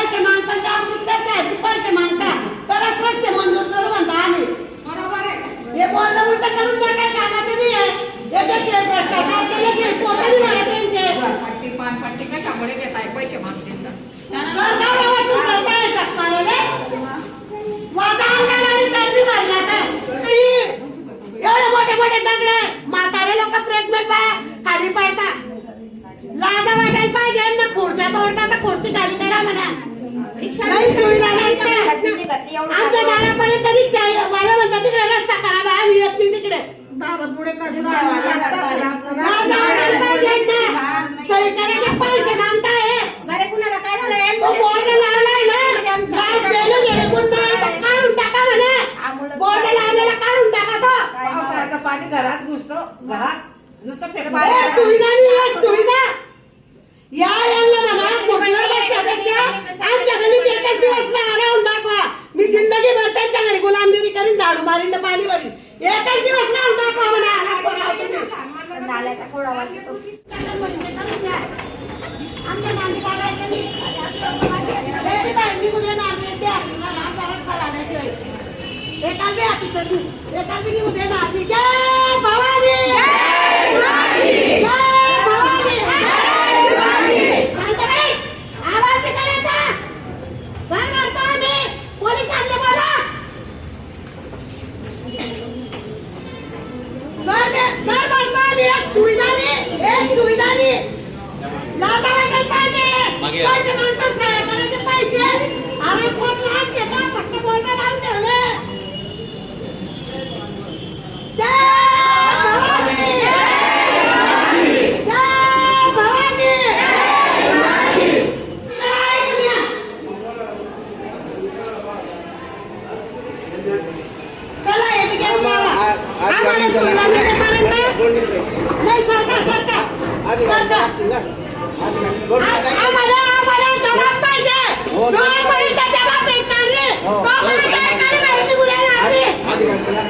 पैसे मागता ते आमची करताय तू पैसे मागता. तरच रस्ते मंजूर करू म्हणता आम्ही. बरोबर आहे. हे बोलणं उलट करून द्या काय कामाचं नाही आहे. याच्याशिवाय भ्रष्टाचार केल्याशिवाय पोटं नाही भरत त्यांचे पाटी पान पाटी कशामुळे घेताय पैसे मागते सरकारावासून करता येतात मारेले वादा आणणारी गर्दी मारली आता. एवढे मोठे मोठे दगड. म्हातारे लोक प्रेग्नेंट बाया खाली पडता लाजा वाटायला पाहिजे. ना खुर्च्या पडता तर खुर्ची खाली करा म्हणा. नाही सुविधा नाही इथे. आमच्या दारापर्यंत. मला म्हणतात तिकडे रस्ता करा बाया मी येत नाही तिकडे. पुढे कचरा ना. सही पैसे मागताय. तो बोर्ड लावलाय ना. लाच द्यायला गेले नाही तर काढून टाका म्हणा. बोर्ड लावलेला काढून टाका तो. पावसाचं पाणी घरात घुसतो घरात नुसतं सुविधा नाही एक सुविधा. या आमच्या घरी एकच दिवस राहून दाखवा मी जिंदगीभर त्यांच्या घरी गुलामगिरी करीन झाडू मारीन पाणी भरीन एकच दिवस राहून दाखवा म्हणा आराम करा तुम्ही आमच्या नांदी काढायचं नाही. लय बी ऑफिसर एकाल बी उद्या नांदी. जय भवानी! पाहिजे. पैसे माणसाला सहाय्य करायचे पैसे. अरे कोण लाच घेतात? फक्त बोलणं लावून ठेवले. जय भवानी! जय भवानी! जय दुनिया! चला हे बी घेऊन जावा. आम्हाला सुविधा मिळेपर्यंत नाही सरकार सरकार सरकार आम्हाला आम्हाला जबाब पाहिजे जोपर्यंत जबाब भेटणार नाही तोपर्यंत एकाला बाहेर निघू देणार नाही आम्ही काय कडे बोलतो नाही का काय अधिकारी पाहिजे आम्हाला बाकीचे मला इकडे बसा गेट लावा द्या अधिकारी पाहिजे जबाबदारी एक जण येते त्या सोनाने त्या अमृत करले बोला तरच आम्ही घरी जाऊ मी तर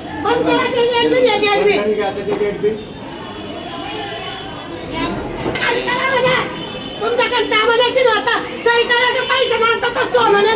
बंद करा ते गेट बी, हे गेट बी. खाली करा म्हणा. तुमच्याकडे चावण्याची नव्हता सही करायचे पैसे मागतो तो सोनाने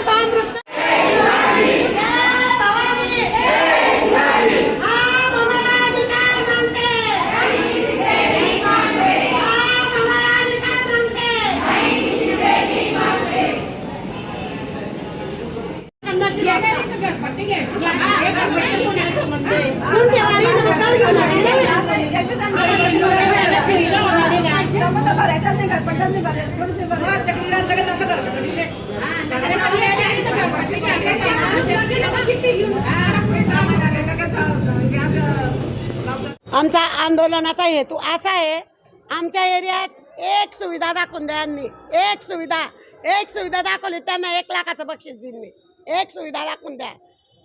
आमचा आंदोलनाचा हेतू असा आहे आमच्या एरियात एक सुविधा दाखवून द्या मी एक सुविधा एक सुविधा दाखवली त्यांना एक लाखाचं बक्षीस देईन मी. एक सुविधा दाखवून द्या.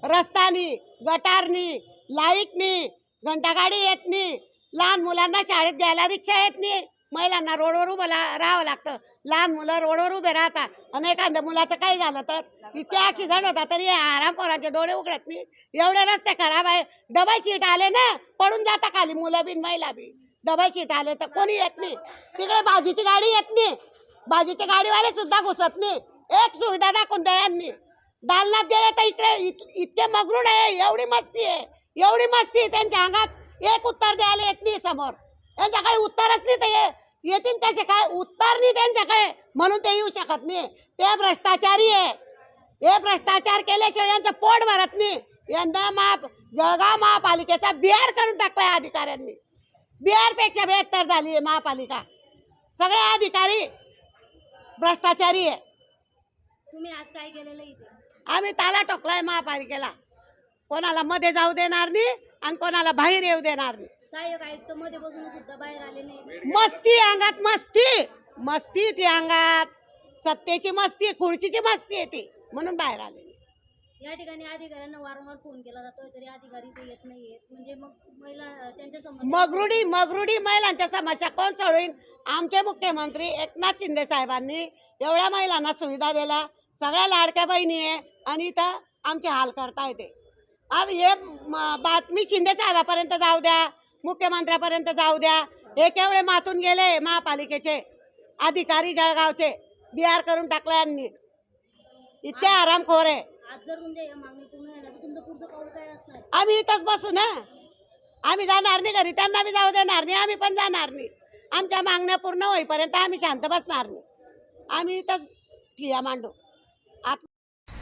रस्तानी गटारनी लाईटनी घंटागाडी येत नाही लहान मुलांना शाळेत द्यायला रिक्षा येत नाही महिलांना रोडवर उभं ला- राहावं लागतं. लहान मुलं रोडवर उभे राहतात. आणि एखाद्या मुलाचं काही झालं तर इतके ॲक्सिडेंट होता तरी आरामखोरांचे डोळे उघडत नाही. एवढे रस्ते खराब आहे. डबल सीट आले ना पडून जाता खाली मुलं बिन महिला बी डबल सीट आले तर कोणी येत नाही. तिकडे भाजीची गाडी येत नाही. भाजीचे गाडीवाले सुद्धा घुसत नाही. एक सुविधा दाखवून द्या यांनी. दालनात दिले तर इकडे इत- इतके मगरूड आहे. एवढी मस्ती आहे. एवढी मस्ती त्यांच्या अंगात. एक उत्तर द्यायला येत नाही समोर. त्यांच्याकडे उत्तरच नाही ते. येतील कसे काय? उत्तर नाही त्यांच्याकडे. म्हणून ते येऊ शकत नाही. ते भ्रष्टाचारी आहे. हे भ्रष्टाचार केल्याशिवाय यांचं पोट भरत नाही. यंदा माप जळगाव महापालिकेचा बिहार करून टाकलाय अधिकाऱ्यांनी. बिहारपेक्षा बेहत्तर झाली आहे महापालिका. सगळे अधिकारी भ्रष्टाचारी आहे. तुम्ही आज काय केलेलं इथे? आम्ही ताला टोकलाय महापालिकेला. कोणाला मध्ये जाऊ देणार नाही आणि कोणाला बाहेर येऊ देणार नाही. सहाय्यक आयुक्त मध्ये बसून सुद्धा बाहेर आले नाही मस्ती अंगात मस्ती. मस्ती ती अंगात. सत्तेची मस्ती खुर्चीची मस्ती आहे ती. म्हणून बाहेर आले या ठिकाणी अधिकाऱ्यांना वारंवार फोन केला जातोय तरी अधिकारी इथे येत नाहीयेत. म्हणजे मग महिला त्यांच्या समस्या मगरुडी मगरुडी महिलांच्या समस्या कोण सोडवीन? आमचे मुख्यमंत्री एकनाथ शिंदे साहेबांनी एवढ्या महिलांना सुविधा दिल्या. सगळ्या लाडक्या बहिणी आहे आणि इथं आमचे हाल करता येते आज हे म- बातमी शिंदे साहेबापर्यंत जाऊ द्या. मुख्यमंत्र्यापर्यंत जाऊ द्या. हे केवढे मातून गेले महापालिकेचे. अधिकारी जळगावचे. बिहार करून टाकलं यांनी. इतके आरामखोर आहे. आम्ही इथंच बसू ना. आम्ही जाणार नाही घरी. त्यांना बी जाऊ देणार नाही. आम्ही पण जाणार नाही. आमच्या मागण्या पूर्ण होईपर्यंत आम्ही शांत बसणार नाही. आम्ही इथंच ठिया मांडू. आत-